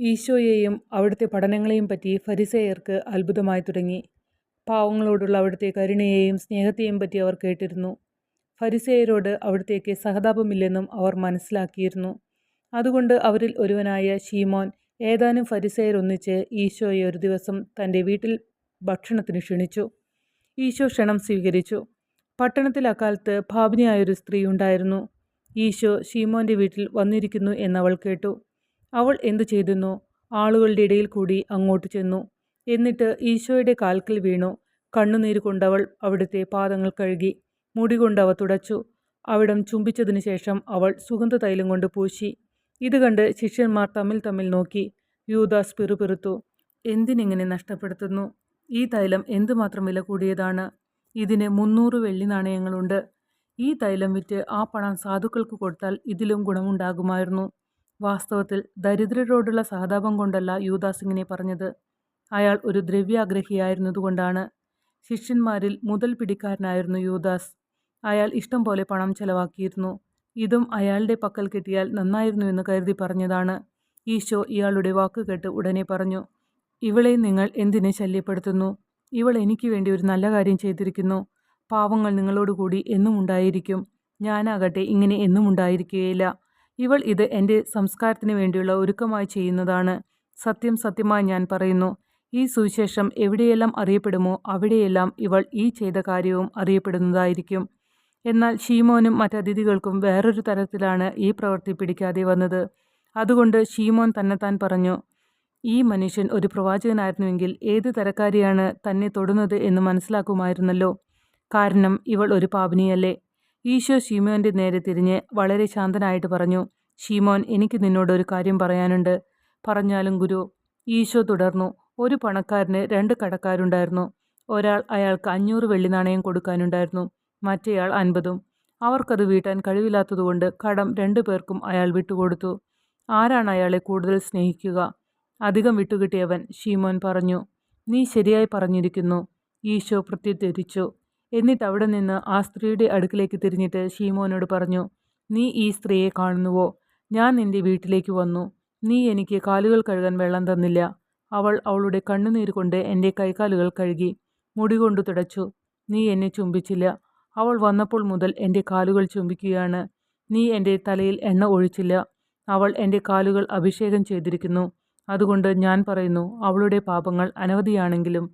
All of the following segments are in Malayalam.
ഈശോയെയും അവിടുത്തെ പഠനങ്ങളെയും പറ്റി ഫരിസേയർക്ക് അത്ഭുതമായി തുടങ്ങി. പാവങ്ങളോടുള്ള അവിടുത്തെ കരുണയെയും സ്നേഹത്തെയും പറ്റി അവർ കേട്ടിരുന്നു. ഫരിസേയരോട് അവിടുത്തേക്ക് സഹതാപമില്ലെന്നും അവർ മനസ്സിലാക്കിയിരുന്നു. അതുകൊണ്ട് അവരിൽ ഒരുവനായ ഷീമോൻ ഏതാനും ഫരിസേയർ ഒന്നിച്ച് ഈശോയെ ഒരു ദിവസം തന്റെ വീട്ടിൽ ഭക്ഷണത്തിന് ക്ഷണിച്ചു. ഈശോ ക്ഷണം സ്വീകരിച്ചു. പട്ടണത്തിൽ അക്കാലത്ത് ഭാവനയായൊരു സ്ത്രീ ഉണ്ടായിരുന്നു. ഈശോ ഷീമോന്റെ വീട്ടിൽ വന്നിരിക്കുന്നു എന്നവൾ കേട്ടു. അവൾ എന്തു ചെയ്തെന്നോ? ആളുകളുടെ ഇടയിൽ കൂടി അങ്ങോട്ട് ചെന്നു. എന്നിട്ട് ഈശോയുടെ കാൽക്കൽ വീണു. കണ്ണുനീര് കൊണ്ടവൾ അവിടുത്തെ പാദങ്ങൾ കഴുകി. മുടി കൊണ്ടവ തുടച്ചു. അവിടം ചുംബിച്ചതിന് ശേഷം അവൾ സുഗന്ധ തൈലം കൊണ്ട് പൂശി. ഇത് കണ്ട് ശിഷ്യന്മാർ തമ്മിൽ തമ്മിൽ നോക്കി. യൂദാസ് പിറുപിറുത്തു. എന്തിനിങ്ങനെ നഷ്ടപ്പെടുത്തുന്നു? ഈ തൈലം എന്തുമാത്രം വില കൂടിയതാണ്? ഇതിന് മുന്നൂറ് വെള്ളി നാണയങ്ങളുണ്ട്. ഈ തൈലം വിറ്റ് ആ പണം സാധുക്കൾക്ക് കൊടുത്താൽ ഇതിലും ഗുണമുണ്ടാകുമായിരുന്നു. വാസ്തവത്തിൽ ദരിദ്രരോടുള്ള സഹതാപം കൊണ്ടല്ല യൂദാസിങ്ങിനെ പറഞ്ഞത്. അയാൾ ഒരു ദ്രവ്യാഗ്രഹിയായിരുന്നതുകൊണ്ടാണ്. ശിഷ്യന്മാരിൽ മുതൽ പിടിക്കാരനായിരുന്നു യൂദാസ്. അയാൾ ഇഷ്ടം പോലെ പണം ചെലവാക്കിയിരുന്നു. ഇതും അയാളുടെ പക്കൽ കിട്ടിയാൽ നന്നായിരുന്നു എന്ന് കരുതി പറഞ്ഞതാണ്. ഈശോ ഇയാളുടെ വാക്ക് കേട്ട് ഉടനെ പറഞ്ഞു ഇവളെ നിങ്ങൾ എന്തിനെ ശല്യപ്പെടുത്തുന്നു? ഇവൾ എനിക്ക് വേണ്ടി ഒരു നല്ല കാര്യം ചെയ്തിരിക്കുന്നു. പാവങ്ങൾ നിങ്ങളോടുകൂടി എന്നും ഉണ്ടായിരിക്കും. ഞാനാകട്ടെ ഇങ്ങനെ എന്നും ഉണ്ടായിരിക്കുകയില്ല. ഇവൾ ഇത് എന്റെ സംസ്കാരത്തിന് വേണ്ടിയുള്ള ഒരുക്കമായി ചെയ്യുന്നതാണ്. സത്യം സത്യമായി ഞാൻ പറയുന്നു. ഈ സുവിശേഷം എവിടെയെല്ലാം അറിയപ്പെടുമോ അവിടെയെല്ലാം ഇവൾ ഈ ചെയ്ത കാര്യവും അറിയപ്പെടുന്നതായിരിക്കും. എന്നാൽ ഷീമോനും മറ്റതിഥികൾക്കും വേറൊരു തരത്തിലാണ് ഈ പ്രവൃത്തി പിടിക്കാതെ വന്നത്. അതുകൊണ്ട് ഷീമോൻ തന്നെത്താൻ പറഞ്ഞു ഈ മനുഷ്യൻ ഒരു പ്രവാചകനായിരുന്നുവെങ്കിൽ ഏത് തരക്കാരിയാണ് തന്നെ തൊടുന്നത് എന്ന് മനസ്സിലാക്കുമായിരുന്നല്ലോ. കാരണം ഇവൾ ഒരു പാപിനിയല്ലേ. ഈശോ ഷീമോന്റെ നേരെ തിരിഞ്ഞ് വളരെ ശാന്തനായിട്ട് പറഞ്ഞു ഷീമോൻ എനിക്ക് നിന്നോട് ഒരു കാര്യം പറയാനുണ്ട്. പറഞ്ഞാലും ഗുരു ഈശോ തുടർന്നു. ഒരു പണക്കാരന് രണ്ട് കടക്കാരുണ്ടായിരുന്നു. ഒരാൾ അയാൾക്ക് അഞ്ഞൂറ് വെള്ളി നാണയം കൊടുക്കാനുണ്ടായിരുന്നു മറ്റേയാൾ അൻപതും. അവർക്കത് വീട്ടാൻ കഴിവില്ലാത്തതുകൊണ്ട് കടം രണ്ടു പേർക്കും അയാൾ വിട്ടുകൊടുത്തു. ആരാണ് അയാളെ കൂടുതൽ സ്നേഹിക്കുക? അധികം വിട്ടുകിട്ടിയവൻ ഷീമോൻ പറഞ്ഞു. നീ ശരിയായി പറഞ്ഞിരിക്കുന്നു. ഈശോ പ്രത്യുദ്ധരിച്ചു. എന്നിട്ട് അവിടെ നിന്ന് ആ സ്ത്രീയുടെ അടുക്കിലേക്ക് തിരിഞ്ഞിട്ട് ഷീമോനോട് പറഞ്ഞു നീ ഈ സ്ത്രീയെ കാണുന്നുവോ? ഞാൻ നിന്റെ വീട്ടിലേക്ക് വന്നു. നീ എനിക്ക് കാലുകൾ കഴുകാൻ വെള്ളം തന്നില്ല. അവൾ അവളുടെ കണ്ണുനീര് കൊണ്ട് എന്റെ കൈകാലുകൾ കഴുകി മുടി കൊണ്ടു തുടച്ചു. നീ എന്നെ ചുംബിച്ചില്ല. അവൾ വന്നപ്പോൾ മുതൽ എന്റെ കാലുകൾ ചുംബിക്കുകയാണ്. നീ എന്റെ തലയിൽ എണ്ണ ഒഴിച്ചില്ല. അവൾ എന്റെ കാലുകൾ അഭിഷേകം ചെയ്തിരിക്കുന്നു. അതുകൊണ്ട് ഞാൻ പറയുന്നു അവളുടെ പാപങ്ങൾ അനവധിയാണെങ്കിലും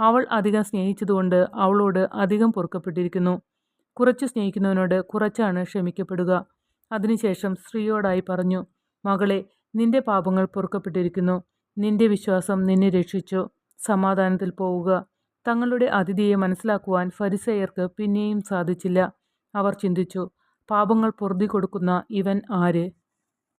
അവൾ അധികം സ്നേഹിച്ചതുകൊണ്ട് അവളോട് അധികം പൊറുക്കപ്പെട്ടിരിക്കുന്നു. കുറച്ച് സ്നേഹിക്കുന്നവനോട് കുറച്ചാണ് ക്ഷമിക്കപ്പെടുക. അതിനുശേഷം സ്ത്രീയോടായി പറഞ്ഞു മകളെ നിന്റെ പാപങ്ങൾ പൊറുക്കപ്പെട്ടിരിക്കുന്നു. നിന്റെ വിശ്വാസം നിന്നെ രക്ഷിച്ചു. സമാധാനത്തിൽ പോവുക. തങ്ങളുടെ അതിഥിയെ മനസ്സിലാക്കുവാൻ ഫരിസയർക്ക് പിന്നെയും സാധിച്ചില്ല. അവർ ചിന്തിച്ചു പാപങ്ങൾ പൊറുതി കൊടുക്കുന്ന ഇവൻ ആര്?